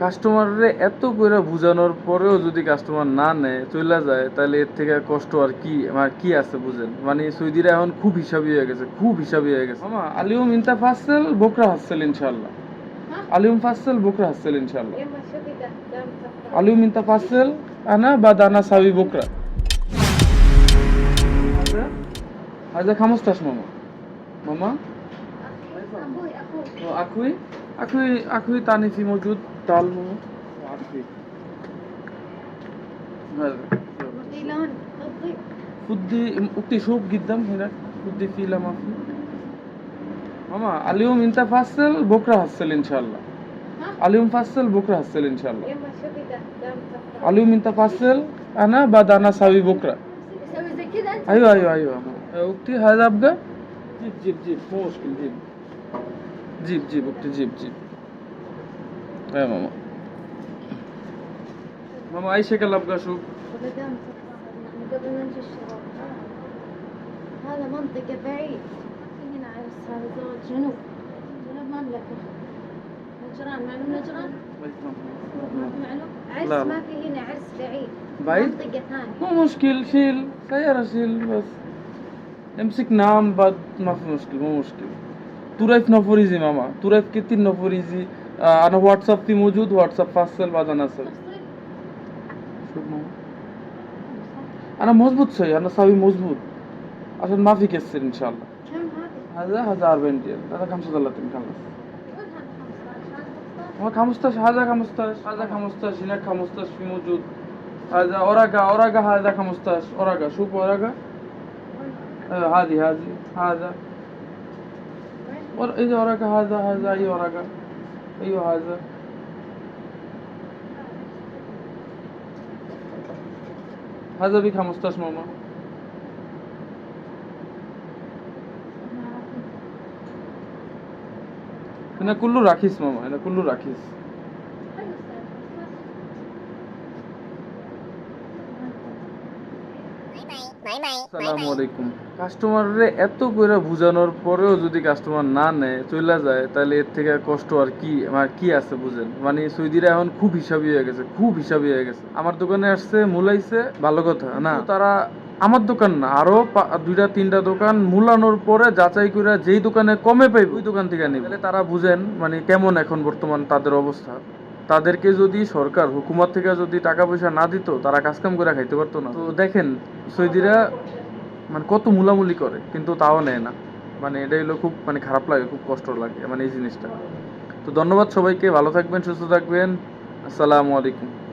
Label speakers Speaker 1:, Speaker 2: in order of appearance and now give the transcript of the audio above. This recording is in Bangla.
Speaker 1: কাস্টমাররে এত করে বুঝানোর পরেও যদি কাস্টমার না নেয় চলে যায় তাহলে এর থেকে কষ্ট আর কি আমার কি আছে বুঝেন? মানে সৌদিরা এখন খুব হিসাবি হয়ে গেছে খুব হিসাবি হয়ে গেছে। মামা আলিউম ইনতা ফাসেল বকরা হাসেল ইনশাল্লাহ আলিউম ফাসেল বকরা হাসেল ইনশাল্লাহ আলিউম ইনতা ফাসেল আনা বা দানা সাবি বকরা। আজ আচ্ছা, খামোস্তাস মামা। মামা?
Speaker 2: আকুই? আকুই
Speaker 1: আকুই তানিফি মজুদ। اكوي تاني في موجود تعال ماما اكوي هذا
Speaker 2: بدي لون قضي
Speaker 1: فضي اختي شوف قدام هناك فضي في لا ما في ماما اليوم انت فاصل بكره حصل ان شاء الله
Speaker 2: ها
Speaker 1: اليوم فاصل بكره حصل ان شاء الله
Speaker 2: يما شو بدك دام تفرح
Speaker 1: اليوم انت فاصل انا بعد انا ساوي بكره
Speaker 2: تسوي زي كذا انت
Speaker 1: ايوه ايوه ايوه اختي هذا ابقى جيب جيب جيب مو مشكل جيب جيب جيب اختي جيب جيب
Speaker 2: تفرح يعني قبل ما نجي الشباب هذا منطقة بعيد هنا عرس هذا زوج جنوب جنوب مملكة نجران معلوم نجران؟ ما في معلوم؟ عرس
Speaker 1: لا.
Speaker 2: ما في هنا عرس بعيد
Speaker 1: بعيد؟
Speaker 2: منطقة ثانية
Speaker 1: مو مشكل شيل سيارة شيل بس امسك نام بعد ما في مشكلة مو مشكلة طريف نفوريزي ماما طريف كتير نفوريزي અને વોટ્સઅપથી মজুদ হোয়াটসঅ্যাপ ફાસ્ટેલ বাজান আছে। અને মজবুত છે અને সবই মজবুত। আসেন মাফি কেসছে ইনশাআল্লাহ। হাজার হাজার
Speaker 2: বেন্টিয়াল দাদা
Speaker 1: খামসাদ আল্লাহ তিন খালাস আমার হাজার
Speaker 2: হাজা হাজার হাজা খামস্তাস হিনা
Speaker 1: খামস্তাস মজুদ। হাজা ওরাগা ওরাগা হাজার খামস্তাস ওরাগা, সুপ ওরাগা। হাজি হাজি, হাজা। এই যে ওরাগা হাজার হাজার এই ওরাগা। أيوة هذا. هذا بك 15 ماما. أنا كله راكيس ماما أنا كله راكيس আলাইকুম কাস্টমাররে এত করে বুঝানোর পরেও যদি কাস্টমার না নেয় চলে যায় তাহলে এর থেকে কষ্ট আর কি আমার কি আছে বুঝেন? মানে সৌদিরা এখন খুব হিসাবি হয়ে গেছে খুব হিসাবি হয়ে গেছে। আমার দোকানে আসছে মূলাইছে ভালো কথা না? তারা আমার দোকান না আরও দুইটা তিনটা দোকান মূলানোর পরে যাচাই করে যেই দোকানে কমে পাইবে ওই দোকান থেকে নিবে তারা বুঝেন মানে কেমন এখন বর্তমান তাদের অবস্থা। তাদেরকে যদি সরকার হুকুমত থেকে যদি টাকা পয়সা না দিত, তারা কাজকাম করে খাইতে পারতো না। তো দেখেন, সৌদিরা মানে কত মুলামুলি করে, কিন্তু তাও নেয় না। মানে এটা হলো খুব মানে খারাপ লাগে, খুব কষ্ট লাগে মানে এই জিনিসটা। তো ধন্যবাদ সবাইকে, ভালো থাকবেন, সুস্থ থাকবেন। আসসালামু আলাইকুম।